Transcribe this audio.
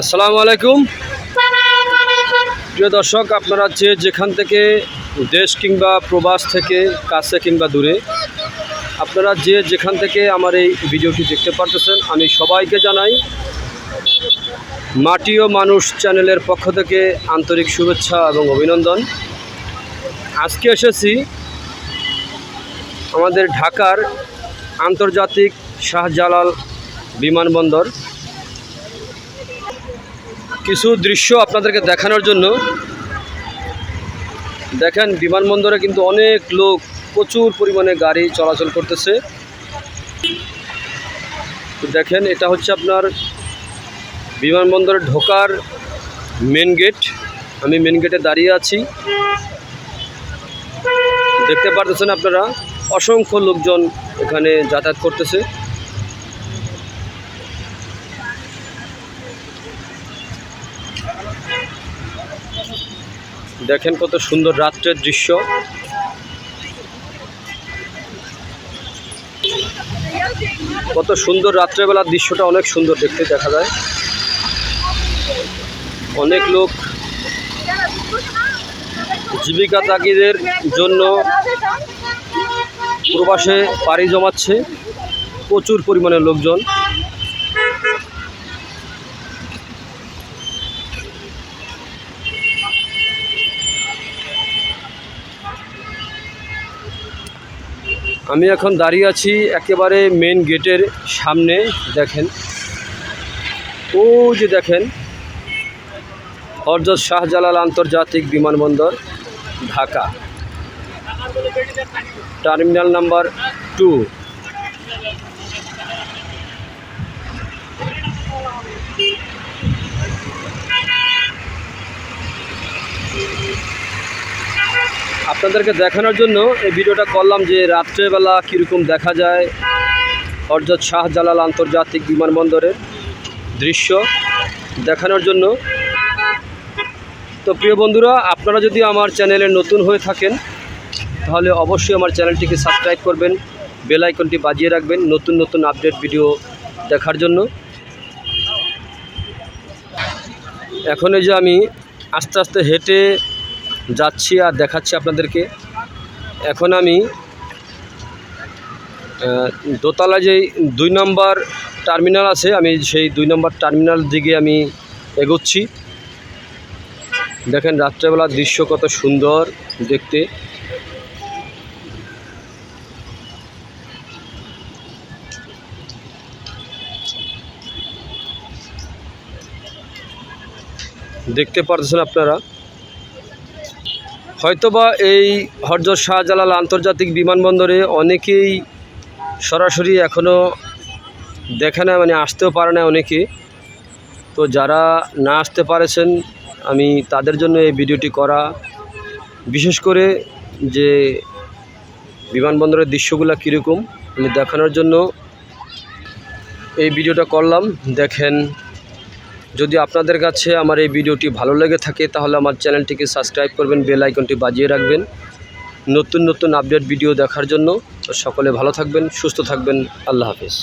আসসালামু আলাইকুম। প্রিয় দর্শক, আপনারা যে যেখান থেকে দেশ কিংবা প্রবাস থেকে কাছে কিংবা দূরে, আপনারা যে যেখান থেকে আমার এই ভিডিওটি দেখতে পারতেছেন, আমি সবাইকে জানাই মাটি ও মানুষ চ্যানেলের পক্ষ থেকে আন্তরিক শুভেচ্ছা এবং অভিনন্দন। আজকে এসেছি আমাদের ঢাকার আন্তর্জাতিক শাহজালাল বিমানবন্দর। কিছু দৃশ্য আপনাদেরকে দেখানোর জন্য। দেখেন, বিমানবন্দরে কিন্তু অনেক লোক প্রচুর পরিমাণে গাড়ি চলাচল করতেছে। দেখেন, এটা হচ্ছে আপনার বিমানবন্দরে ঢোকার মেন গেট আমি মেন গেটে দাঁড়িয়ে আছি। দেখতে পারতেছেন আপনারা, অসংখ্য লোকজন এখানে যাতায়াত করতেছে। দেখেন কত সুন্দর রাত্রের দৃশ্য। কত সুন্দর রাত্রেবেলার দৃশ্যটা অনেক সুন্দর দেখতে দেখা যায়। অনেক লোক জীবিকা তাগিদের জন্য প্রবাসে পাড়ি জমাচ্ছে। প্রচুর পরিমাণে লোকজন। আমি এখন দাঁড়িয়ে আছি একেবারে মেন গেটের সামনে, দেখেন। ও যে দেখেন, হরজত শাহজালাল আন্তর্জাতিক বিমানবন্দর, ঢাকা। Terminal number two. আপনাদেরকে দেখানোর জন্য এই ভিডিওটা করলাম যে রাত্রেবেলা কীরকম দেখা যায় হরজত শাহজালাল আন্তর্জাতিক বিমানবন্দরের দৃশ্য দেখানোর জন্য। তো প্রিয় বন্ধুরা, আপনারা যদি আমার চ্যানেলে নতুন হয়ে থাকেন, তাহলে অবশ্যই আমার চ্যানেলটিকে সাবস্ক্রাইব করবেন, বেল আইকনটি বাজিয়ে রাখবেন নতুন নতুন আপডেট ভিডিও দেখার জন্য। এখন এই যে আমি আস্তে আস্তে হেঁটে যাচ্ছি আর দেখাচ্ছি আপনাদেরকে। এখন আমি দোতলা যেই দুই নম্বর টার্মিনাল আছে, আমি সেই দুই নম্বর টার্মিনাল দিকে আমি এগোচ্ছি। দেখেন রাত্রেবেলার দৃশ্য কত সুন্দর দেখতে। দেখতে পারতেছেন আপনারা? হয়তোবা এই হরজত শাহজালাল আন্তর্জাতিক বিমানবন্দরে অনেকেই সরাসরি এখনও দেখে না মানে আসতেও পারে না অনেকে। তো যারা না আসতে পারেছেন, আমি তাদের জন্য এই ভিডিওটি করা। বিশেষ করে যে বিমানবন্দরের দৃশ্যগুলো কীরকম, আমি দেখানোর জন্য এই ভিডিওটা করলাম। দেখেন যদি আপনাদের কাছে আমার এই ভিডিওটি ভালো লেগে থাকে, তাহলে আমার চ্যানেলটিকে সাবস্ক্রাইব করবেন, বেল আইকনটি বাজিয়ে রাখবেন। নতুন নতুন আপডেট ভিডিও দেখার জন্য সকলে ভালো থাকবেন, সুস্থ থাকবেন। আল্লাহ হাফেজ।